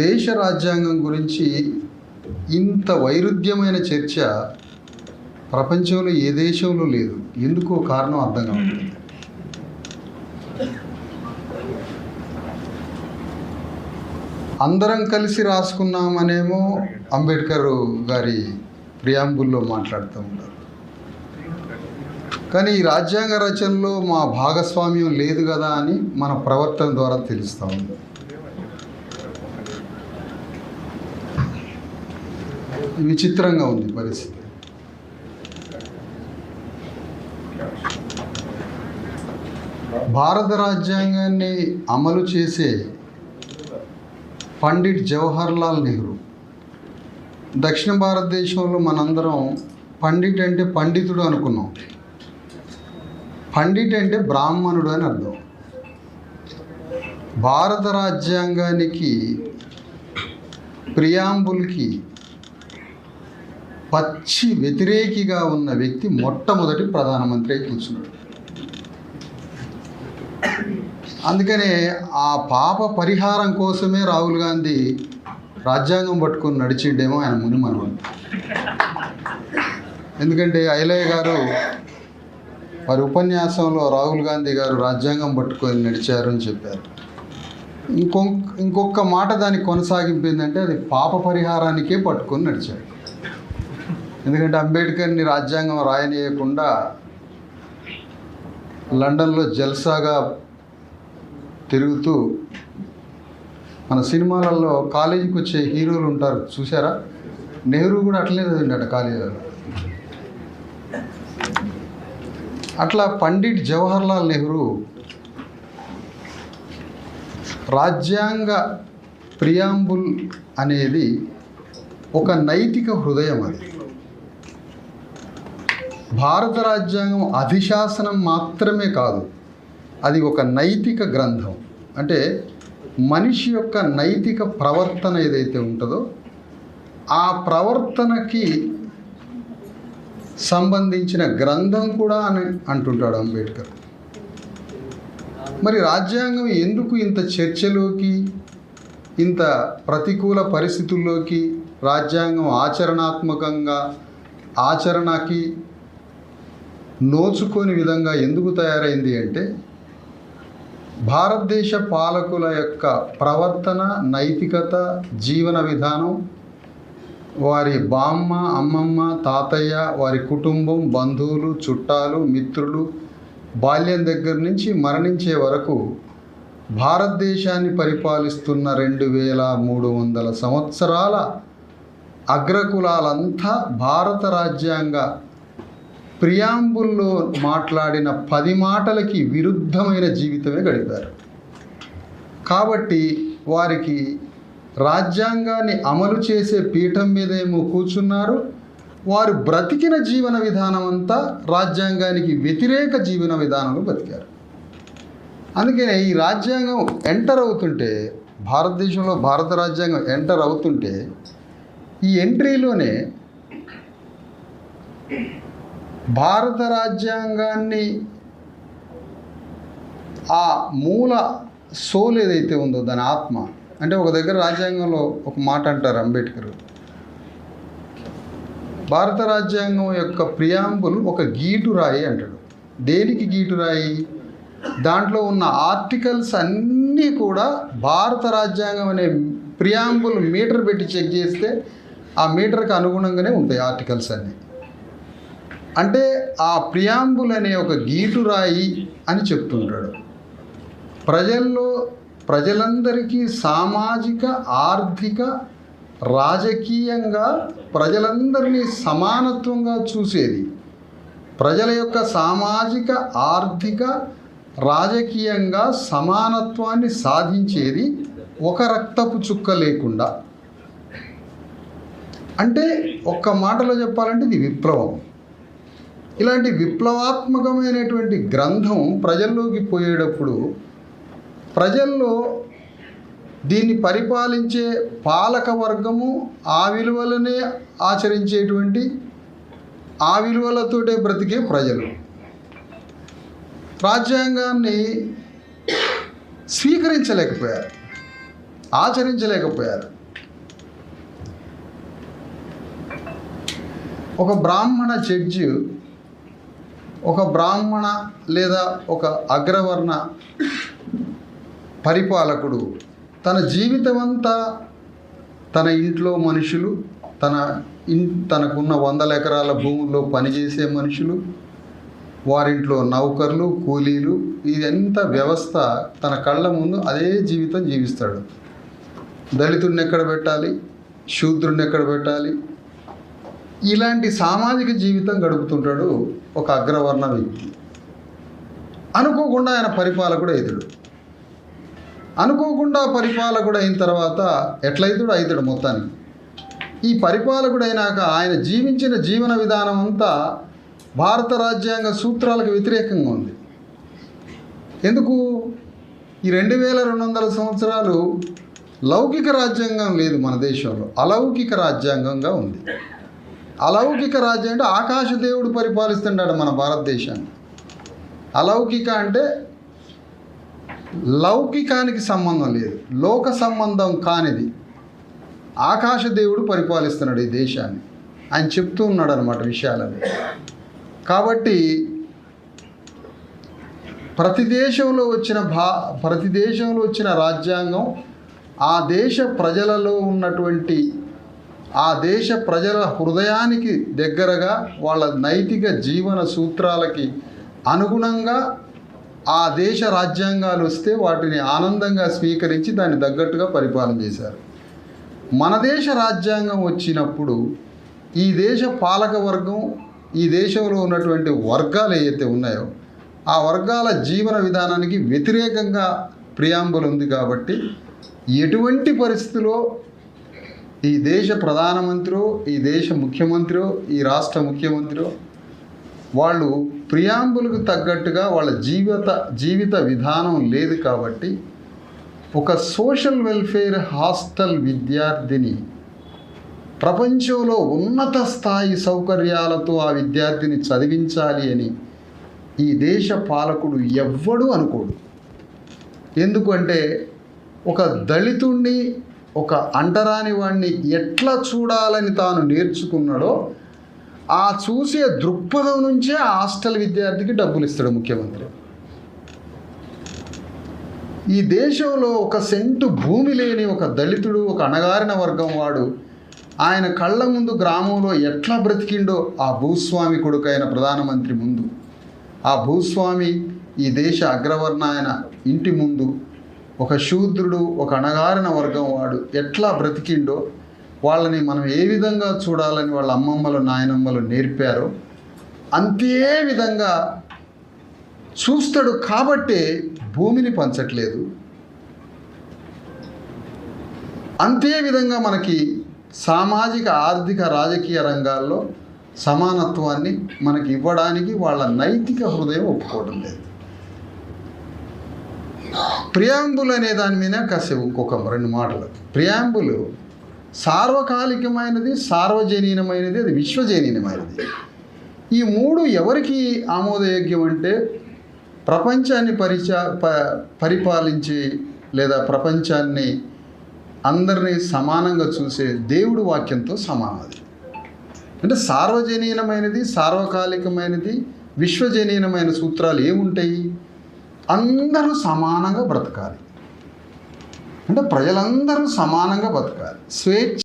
దేశ రాజ్యాంగం గురించి ఇంత వైరుధ్యమైన చర్చ ప్రపంచంలో ఏ దేశంలో లేదు. ఎందుకో కారణం అర్థం కావట్లేదు. అందరం కలిసి రాసుకున్నామనేమో అంబేద్కర్ గారి ప్రియాంబుల్లో మాట్లాడుతూ ఉంటారు కానీ ఈ రాజ్యాంగ రచనలో మా భాగస్వామ్యం లేదు కదా అని మన ప్రవర్తన ద్వారా తెలుస్తూ ఉంది. విచిత్రంగా ఉంది పరిస్థితి. భారత రాజ్యాంగాన్ని అమలు చేసే పండిట్ జవహర్లాల్ నెహ్రూ. దక్షిణ భారతదేశంలో మనందరం పండిట్ అంటే పండితుడు అనుకున్నాం. పండిట్ అంటే బ్రాహ్మణుడు అని అర్థం. భారత రాజ్యాంగానికి ప్రియాంబుల్కి పచ్చి వ్యతిరేకిగా ఉన్న వ్యక్తి మొట్టమొదటి ప్రధానమంత్రి అయి కూర్చున్నాడు. అందుకనే ఆ పాప పరిహారం కోసమే రాహుల్ గాంధీ రాజ్యాంగం పట్టుకొని నడిచిండేమో ఆయన ముని మనవడు ఎందుకంటే ఐలయ్య గారు వారి ఉపన్యాసంలో రాహుల్ గాంధీ గారు రాజ్యాంగం పట్టుకొని నడిచారు అని చెప్పారు. ఇంకొక ఇంకొక మాట దానికి కొనసాగింపు ఏంటంటే అది పాప పరిహారానికే పట్టుకొని నడిచాడు. ఎందుకంటే అంబేద్కర్ని రాజ్యాంగం రాయనీయకుండా లండన్లో జల్సాగా తిరుగుతూ మన సినిమాలలో కాలేజీకి వచ్చే హీరోలు ఉంటారు. చూసారా నెహ్రూ కూడా అట్లనే చదివిండట కాలేజీలో. అట్లా పండిట్ జవహర్లాల్ నెహ్రూ రాజ్యాంగ ప్రియాంబుల్ అనేది ఒక నైతిక హృదయం అది. భారత రాజ్యాంగం అధిశాసనం మాత్రమే కాదు అది ఒక నైతిక గ్రంథం. అంటే మనిషి యొక్క నైతిక ప్రవర్తన ఏదైతే ఉంటుందో ఆ ప్రవర్తనకి సంబంధించిన గ్రంథం కూడా అని అంటుంటాడు అంబేద్కర్. మరి రాజ్యాంగం ఎందుకు ఇంత చర్చలోకి ఇంత ప్రతికూల పరిస్థితుల్లోకి రాజ్యాంగం ఆచరణాత్మకంగా ఆచరణకి నోచుకోని విధంగా ఎందుకు తయారైంది అంటే భారతదేశ పాలకుల యొక్క ప్రవర్తన నైతికత జీవన విధానం వారి బామ్మ అమ్మమ్మ తాతయ్య వారి కుటుంబం బంధువులు చుట్టాలు మిత్రులు బాల్యం దగ్గర నుంచి మరణించే వరకు భారతదేశాన్ని పరిపాలిస్తున్న రెండు వేల మూడు వందల సంవత్సరాల అగ్రకులాలంతా భారత రాజ్యాంగ ప్రియాంబుల్లో మాట్లాడిన పది మాటలకి విరుద్ధమైన జీవితమే గడిపారు. కాబట్టి వారికి రాజ్యాంగాన్ని అమలు చేసే పీఠం మీదేమో కూర్చున్నారు. వారు బ్రతికిన జీవన విధానం అంతా రాజ్యాంగానికి వ్యతిరేక జీవన విధానంలో బతికారు. అందుకనే ఈ రాజ్యాంగం ఎంటర్ అవుతుంటే భారతదేశంలో భారత రాజ్యాంగం ఎంటర్ అవుతుంటే ఈ ఎంట్రీలోనే భారత రాజ్యాంగాన్ని ఆ మూల సోల్ ఏదైతే ఉందో దాని ఆత్మ అంటే ఒక దగ్గర రాజ్యాంగంలో ఒక మాట అంటారు అంబేద్కర్. భారత రాజ్యాంగం యొక్క ప్రియాంబుల్ ఒక గీటు రాయి అంటాడు. దేనికి గీటు రాయి? దాంట్లో ఉన్న ఆర్టికల్స్ అన్నీ కూడా భారత రాజ్యాంగం అనే ప్రియాంబుల్ మీటర్ పెట్టి చెక్ చేస్తే ఆ మీటర్కి అనుగుణంగానే ఉంటాయి ఆర్టికల్స్ అన్నీ. అంటే ఆ ప్రియాంబుల్ అనే ఒక గీటు రాయి అని చెప్తుంటాడు. ప్రజల్లో ప్రజలందరికీ సామాజిక ఆర్థిక రాజకీయంగా ప్రజలందరినీ సమానత్వంగా చూసేది. ప్రజల యొక్క సామాజిక ఆర్థిక రాజకీయంగా సమానత్వాన్ని సాధించేది ఒక రక్తపు చుక్క లేకుండా. అంటే ఒక్క మాటలో చెప్పాలంటే ఇది విప్లవం. ఇలాంటి విప్లవాత్మకమైనటువంటి గ్రంథం ప్రజల్లోకి పోయేటప్పుడు ప్రజల్లో దీన్ని పరిపాలించే పాలక వర్గము ఆ విలువలనే ఆచరించేటువంటి ఆ విలువలతోటే బ్రతికే ప్రజలు. రాజ్యాంగాన్ని స్వీకరించలేకపోయారు. ఆచరించలేకపోయారు. ఒక బ్రాహ్మణ జడ్జి ఒక బ్రాహ్మణ లేదా ఒక అగ్రవర్ణ పరిపాలకుడు తన జీవితమంతా తన ఇంట్లో మనుషులు తన ఇన్ తనకున్న వందల ఎకరాల భూముల్లో పనిచేసే మనుషులు వారింట్లో నౌకర్లు కూలీలు ఇదంతా వ్యవస్థ తన కళ్ళ ముందు అదే జీవితం జీవిస్తాడు. దళితుడిని ఎక్కడ పెట్టాలి? శూద్రుడిని ఎక్కడ పెట్టాలి? ఇలాంటి సామాజిక జీవితం గడుపుతుంటాడు ఒక అగ్రవర్ణ వ్యక్తి. అనుకోకుండా ఆయన పరిపాలకుడు అవుతాడు అనుకోకుండా పరిపాలకుడు అయిన తర్వాత ఎట్లయితుడు? అవుతాడు మొత్తానికి. ఈ పరిపాలకుడు అయినాక ఆయన జీవించిన జీవన విధానం అంతా భారత రాజ్యాంగ సూత్రాలకు వ్యతిరేకంగా ఉంది. ఎందుకు? ఈ రెండు వేల రెండు వందల సంవత్సరాలు లౌకిక రాజ్యాంగం లేదు మన దేశంలో. అలౌకిక రాజ్యాంగంగా ఉంది. అలౌకిక రాజ్యం అంటే ఆకాశ దేవుడు పరిపాలిస్తున్నాడు మన భారతదేశాన్ని. అలౌకిక అంటే లౌకికానికి సంబంధం లేదు లోక సంబంధం కానిది. ఆకాశ దేవుడు పరిపాలిస్తున్నాడు ఈ దేశాన్ని ఆయన చెప్తూ ఉన్నాడు అనమాట విషయాలని కాబట్టి ప్రతి దేశంలో వచ్చిన భా ప్రతి దేశంలో వచ్చిన రాజ్యాంగం ఆ దేశ ప్రజలలో ఉన్నటువంటి ఆ దేశ ప్రజల హృదయానికి దగ్గరగా వాళ్ళ నైతిక జీవన సూత్రాలకి అనుగుణంగా ఆ దేశ రాజ్యాంగాలు వస్తే వాటిని ఆనందంగా స్వీకరించి దాన్ని తగ్గట్టుగా పరిపాలన చేశారు. మన దేశ రాజ్యాంగం వచ్చినప్పుడు ఈ దేశ పాలక వర్గం ఈ దేశంలో ఉన్నటువంటి వర్గాలు ఏవైతే ఉన్నాయో ఆ వర్గాల జీవన విధానానికి వ్యతిరేకంగా ప్రియాంబులు ఉంది కాబట్టి ఎటువంటి పరిస్థితిలో ఈ దేశ ప్రధానమంత్రి ఈ దేశ ముఖ్యమంత్రి ఈ రాష్ట్ర ముఖ్యమంత్రి వాళ్ళు ప్రియాంబులకు తగ్గట్టుగా వాళ్ళ జీవిత జీవిత విధానం లేదు కాబట్టి ఒక సోషల్ వెల్ఫేర్ హాస్టల్ విద్యార్థిని ప్రపంచంలో ఉన్నత స్థాయి సౌకర్యాలతో ఆ విద్యార్థిని చదివించాలి అని ఈ దేశ పాలకుడు ఎవ్వడూ అనుకోడు. ఎందుకంటే ఒక దళితుణ్ణి ఒక అంటరాని వాడిని ఎట్లా చూడాలని తాను నేర్చుకున్నాడో ఆ చూసే దృక్పథం నుంచే ఆ హాస్టల్ విద్యార్థికి డబ్బులు ఇస్తాడు ముఖ్యమంత్రి. ఈ దేశంలో ఒక సెంటు భూమి లేని ఒక దళితుడు ఒక అణగారిన వర్గం వాడు ఆయన కళ్ళ ముందు గ్రామంలో ఎట్లా బ్రతికిండో ఆ భూస్వామి కొడుకైన ప్రధానమంత్రి ముందు. ఆ భూస్వామి ఈ దేశ అగ్రవర్ణ ఆయన ఇంటి ముందు ఒక శూద్రుడు ఒక అణగారిన వర్గం వాడు ఎట్లా బ్రతికిండో వాళ్ళని మనం ఏ విధంగా చూడాలని వాళ్ళ అమ్మమ్మలు నాయనమ్మలు నేర్పారో అంతే విధంగా చూస్తాడు కాబట్టే భూమిని పంచట్లేదు. అంతే విధంగా మనకి సామాజిక ఆర్థిక రాజకీయ రంగాల్లో సమానత్వాన్ని మనకి ఇవ్వడానికి వాళ్ళ నైతిక హృదయం ఒప్పుకోవడం లేదు. ప్రియాంబుల్ అనే దాని మీద కాసేపు ఇంకొక రెండు మాటలు. ప్రియాంబులు సార్వకాలికమైనది సార్వజనీనమైనది అది విశ్వజనీనమైనది. ఈ మూడు ఎవరికి ఆమోదయోగ్యం అంటే ప్రపంచాన్ని పరిచ ప పరిపాలించి లేదా ప్రపంచాన్ని అందరినీ సమానంగా చూసే దేవుడు వాక్యంతో సమానం అది అంటే సార్వజనీనమైనది సార్వకాలికమైనది విశ్వజనీనమైన సూత్రాలు ఏముంటాయి? అందరూ సమానంగా బ్రతకాలి. అంటే ప్రజలందరూ సమానంగా బతకాలి స్వేచ్ఛ